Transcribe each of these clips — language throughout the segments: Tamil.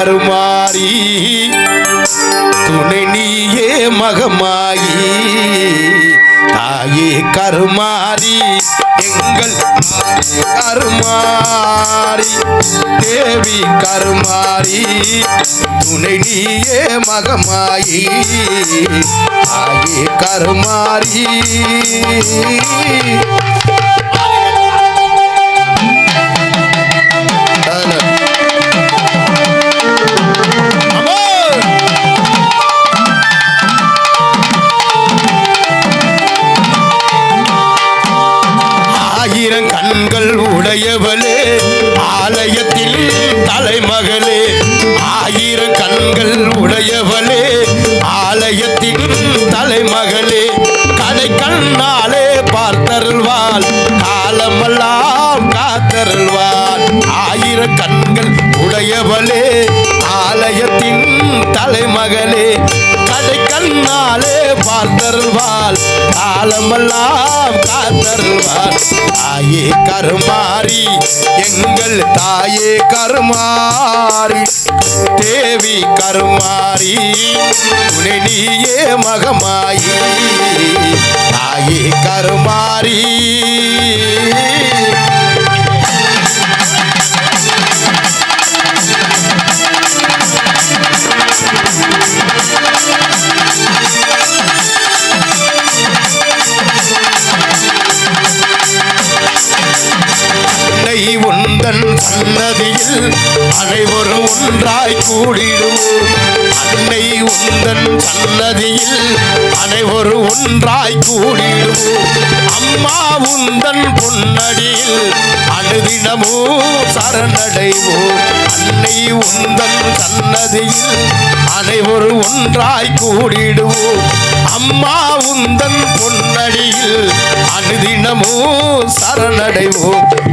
தேவி துணை நீயே மகமாயி. தாயே கருமாறி. எங்கள் கருமாறி. தேவி கருமாறி. துணை நீயே மகமாயி. தாயே கருமாறி. தேவலே ஆலயத்தில் தலைமகளே ஆயிரம் கண்கள் உடையவளே ஆலயத்தின் தலைமகளே கதை கண்ணாலே பார்த்தருள்வாள் காலமெல்லாம் காத்தருள்வாள். ஆயிரம் கண்கள் உடையவளே ஆலயத்தின் தலைமகளே கதை கண்ணாலே பார்த்தருள்வாள் காலமெல்லாம் காத்தருள்வாள் தாயே கருமாரி எங்கள் தாயே கருமாரி தேவி கருமாரி உன்னை நீயே மகமாயி. தாயே கருமாரி சன்னதியில் அனைவரும் ஒன்றாய் கூடிடுவோம் அன்னை உந்தன் சன்னதியில் அனைவரும் ஒன்றாய் கூடிடுவோம் அம்மா உந்தன் பொன்னடியில் அனுதினமோ சரணடைவோம் அன்னை உந்தன் சன்னதியில் அனைவரும் ஒன்றாய் கூடிடுவோம் அம்மா உந்தன் பொன்னடியில் அனுதினமோ சரணடைவோம்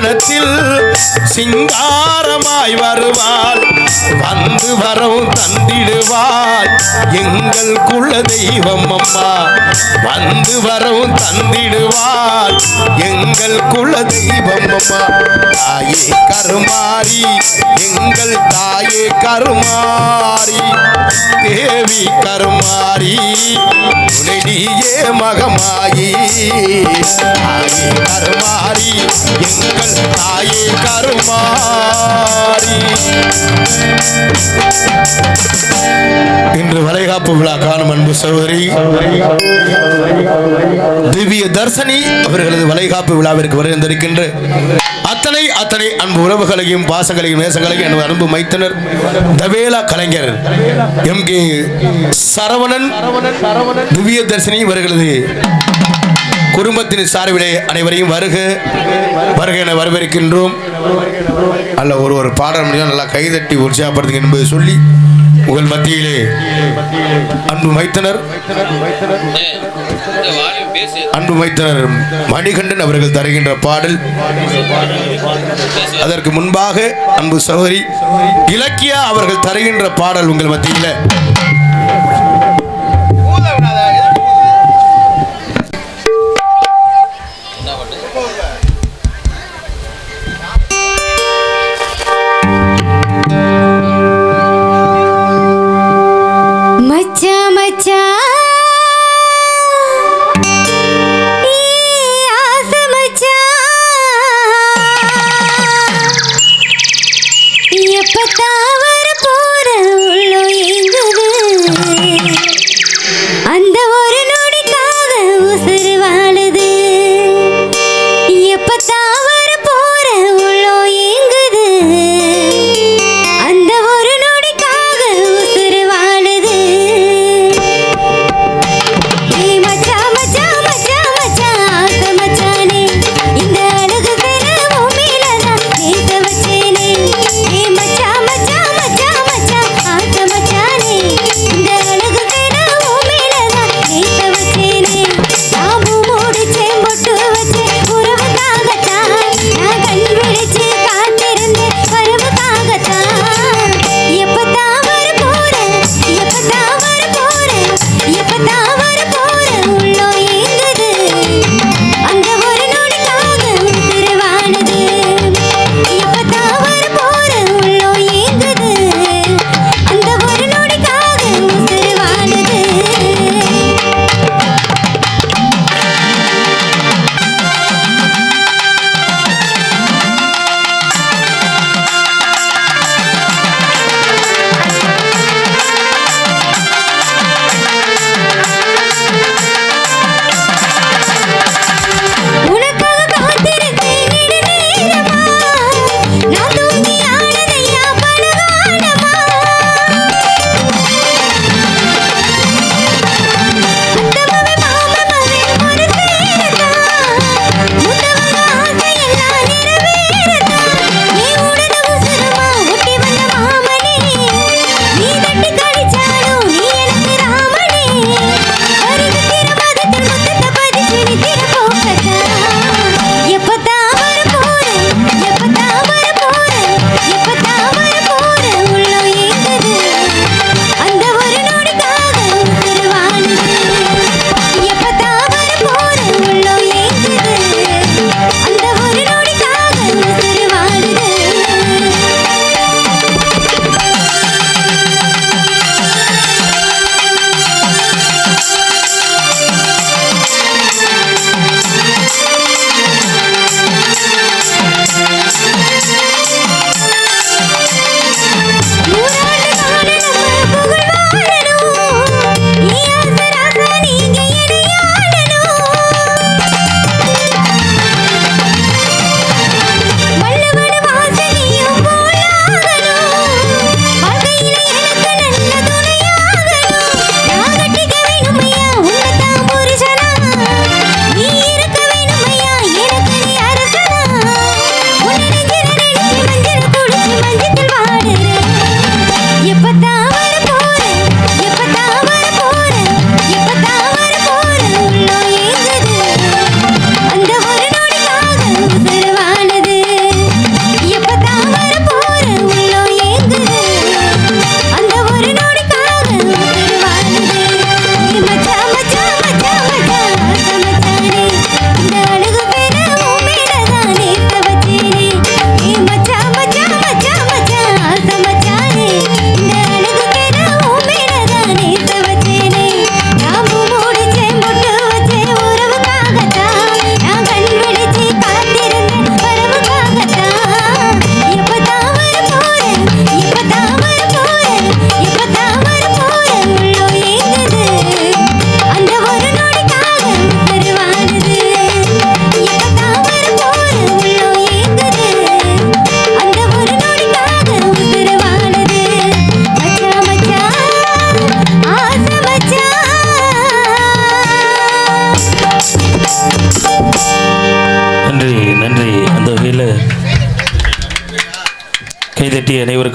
வாகனத்தில் சிங்காரமாய் வருவாள். வந்து வரவும் தந்திடுவாள். எங்கள் குல தெய்வம் அம்மா. வந்து வரவும் தந்திடுவாள். எங்கள் குல தெய்வம் அம்மா. தாயே கருமாறி எங்கள் தாயே கருமா தேவி கருமாரி உனடியே மகமாயி. தாயே கருமாரி எங்கள் தாயே கருமாரி இன்று வளைகாப்பு விழா காணும் அன்பு சகோதரி திவ்ய தர்சனி அவர்களது வளைகாப்பு விழாவிற்கு வருகின்றிருக்கின்ற அத்தனை அத்தனை அன்பு உறவுகளையும் பாசங்களையும் நேசங்களையும் எனது அன்பு மைத்தனர் தவேலா கலைஞர் எம் கே சரவணன் திவ்ய தர்சினி இவர்களது குடும்பத்தின் சார்பிலே அனைவரையும் வருக வருக என வரவேற்கின்றோம். அல்ல ஒரு ஒரு பாடல் முடியும் நல்லா கைதட்டி உற்சாகப்படுத்துங்க என்பது சொல்லி உங்கள் மத்தியிலே அன்பு மைத்தனர் அன்பு மைத்தனர் மணிகண்டன் அவர்கள் தருகின்ற பாடல். அதற்கு முன்பாக அன்பு சகோதரி இலக்கியா அவர்கள் தருகின்ற பாடல் உங்கள் மத்தியில். 家。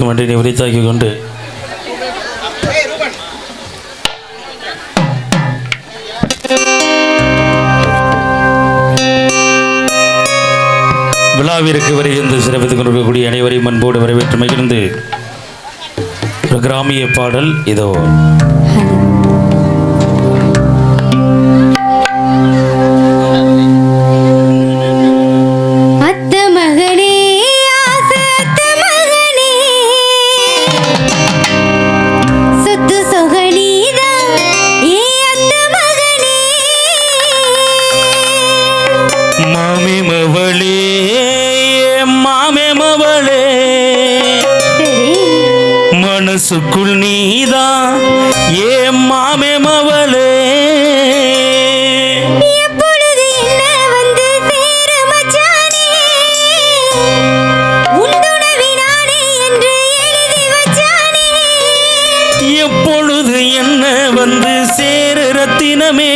இருக்கும் என்று நிவரித்தாக்கி கொண்டு. விழாவிற்கு வருகின்ற சிறப்பித்துக் கொண்டிருக்கக்கூடிய அனைவரையும் அன்போடு வரவேற்று மகிழ்ந்து ஒரு கிராமிய பாடல் இதோ. ரத்தினமே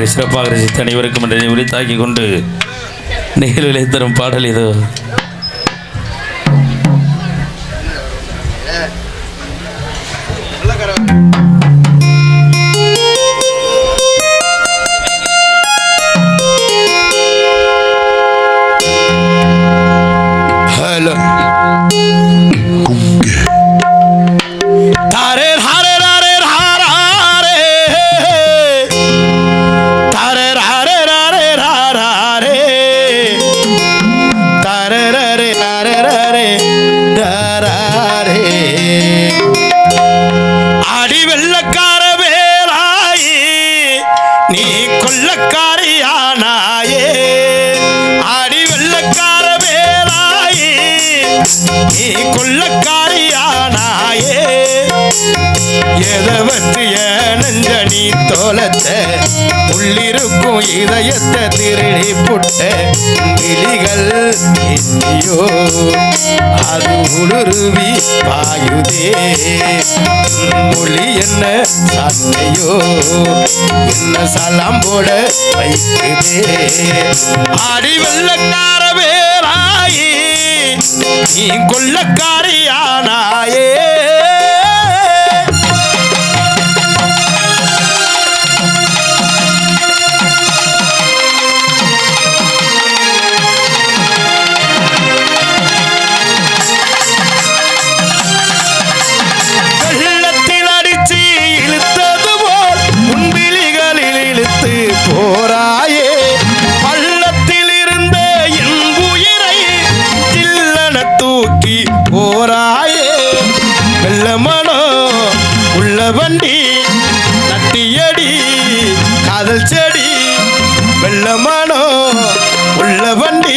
நன்றி. சிறப்பாக ரசித்த அனைவருக்கும் நன்றி. உரித்தாக்கி கொண்டு நிகழ்விலை தரும் பாடல் இதோ. நீ கொள்ளக்காரியானாயே. எதை பற்றிய நெஞ்ச நீ தோலத்த? உள்ளிருக்கும் இதயத்தை திருடி புட்ட விழிகள் எத்தியோ அது உளுருவி பாயுதே. மொழி என்ன சட்டையோ? என்ன சலாம் போட வைக்குதே? ஆடி வெள்ளக்கார வேறாயே நீ வெள்ளமானோ? உள்ள வண்டி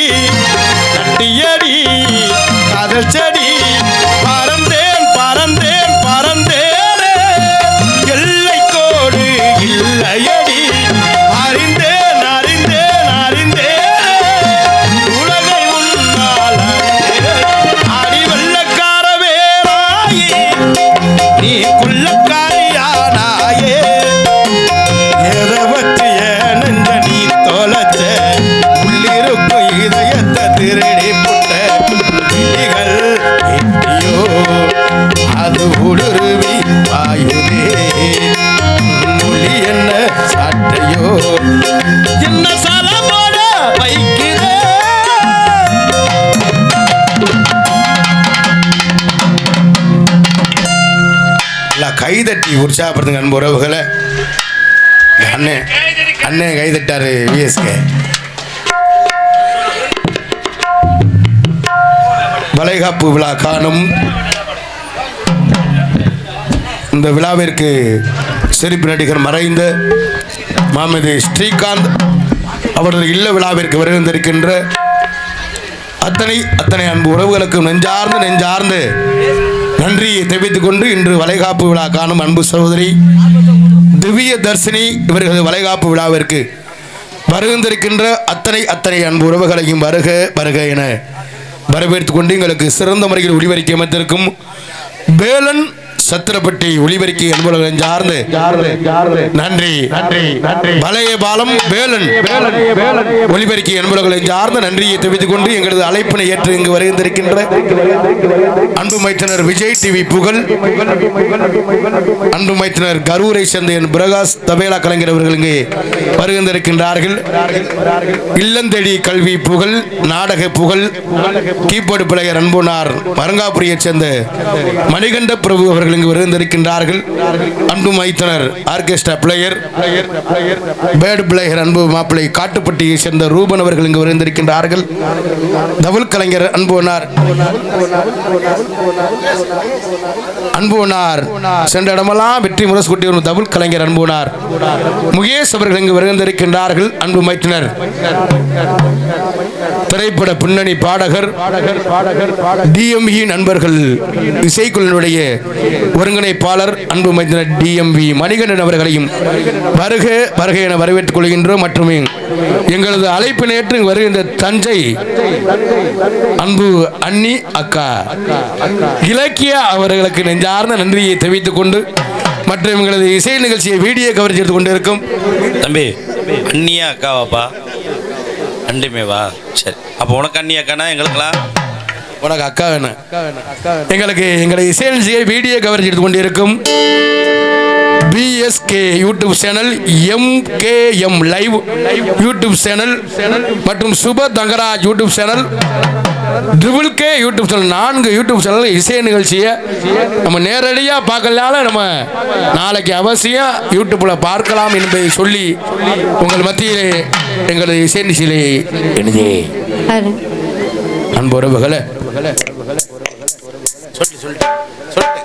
கட்டியடி காதல் செடி. உற்சாகப்படுத்துங்க அன்பு உறவுகளை. அண்ணே அண்ணன் அண்ணன் கைதட்டாரு விஎஸ்கே வளைகாப்பு விழா காணும். இந்த விழாவிற்கு சிரிப்பு நடிகர் மறைந்த மாமதி ஸ்ரீகாந்த் அவரது இல்ல விழாவிற்கு வருகின்றிருக்கின்ற அத்தனை அத்தனை அன்பு உறவுகளுக்கும் நெஞ்சார்ந்து நெஞ்சார்ந்து நன்றியை தெரிவித்துக் கொண்டு இன்று வளைகாப்பு விழா காணும் அன்பு சகோதரி திவ்ய தர்சினி இவர்களது வளைகாப்பு விழாவிற்கு வருகின்றிருக்கின்ற அத்தனை அத்தனை அன்பு உறவுகளையும் வருக வருக என வரவேற்றுக் கொண்டு எங்களுக்கு சிறந்த முறையில் ஒளிபரிக்க அமைத்திருக்கும் வேலன் சத்திரப்பட்டி ஒளிபரிக்கை அன்புலகம் சார்ந்து நன்றி நன்றி நன்றி. பழைய பாலம் வேலன் ஒளிபரிக்கை அன்புலகளை சார்ந்த நன்றியை தெரிவித்துக் கொண்டு எங்களது அழைப்பினை ஏற்று இங்கு வருகின்றிருக்கின்ற அன்பு மைத்தனர் விஜய் டிவி புகழ் அன்பு மைத்தினர் கரூரை சேர்ந்த என் பிரகாஷ் தபேலா கலைஞர் அவர்கள் இங்கே வருகின்றிருக்கின்றார்கள். இல்லந்தேடி கல்வி புகழ் நாடக புகழ் கீபோர்டு பிளேயர் அன்புனார் மரங்காபுரியைச் சேர்ந்த மணிகண்ட பிரபு அவர்கள் இங்கு விருந்திருக்கின்றார்கள். அன்பு மைத்தனர் ஆர்கெஸ்ட்ரா பிளேயர். பேர்டு பிளேயர் அன்பு மாப்பிளை காட்டுப்பட்டியை சேர்ந்த ரூபன் அவர்கள் இங்கு விருந்திருக்கின்றார்கள். தவுல் கலைஞர் அன்புனார் அன்புனார் சென்ற இடமெல்லாம் வெற்றி முரசு கொட்டி வரும் தவுல் கலைஞர் அன்புனார் முகேஷ் அவர்கள் இங்கு விருந்திருக்கின்றார்கள். அன்பு மைத்தினர். திரைப்பட பின்னணி பாடகர். டிஎம்இ நண்பர்கள் இசைக்குழுவினுடைய ஒருங்கிணைப்பாளர் அன்பு மைந்தனர் டிஎம்வி மணிகண்டன் அவர்களையும் வருக வருக என வரவேற்றுக் கொள்கின்றோம் மற்றும் எங்களது அழைப்பு ஏற்று வருகின்ற தஞ்சை அன்பு அண்ணி அக்கா இலக்கிய அவர்களுக்கு நெஞ்சார்ந்த நன்றியை தெரிவித்துக் கொண்டு மற்றும் எங்களது இசை நிகழ்ச்சியை வீடியோ கவரேஜ் செய்து கொண்டிருக்கும் தம்பி அண்ணியா அக்காவாப்பா? ரெண்டுமே வா சரி. அப்போ உனக்கு அண்ணி எங்களுக்கெல்லாம்? உனக்கு அக்கா வேணும் எங்களுக்கு எங்களை இசை நிகழ்ச்சியை வீடியோ கவரேஜ் எடுத்துக் கொண்டிருக்கும் PSK YouTube channel MKM live YouTube channel மற்றும் Suba Thangaraj YouTube channel triple K YouTube channel நான்கு யூடியூப் சேனல் இசை நிகழ்ச்சியை நம்ம நேரடியாக பார்க்கலனால நம்ம நாளைக்கு அவசியம் யூடியூப்பில் பார்க்கலாம் என்பதை சொல்லி உங்கள் மத்தியிலே எங்களது இசை நிகழ்ச்சியிலே எனதே அன்பு உறவுகளை சொல்லி சொல்லிட்டு சொல்லிட்டு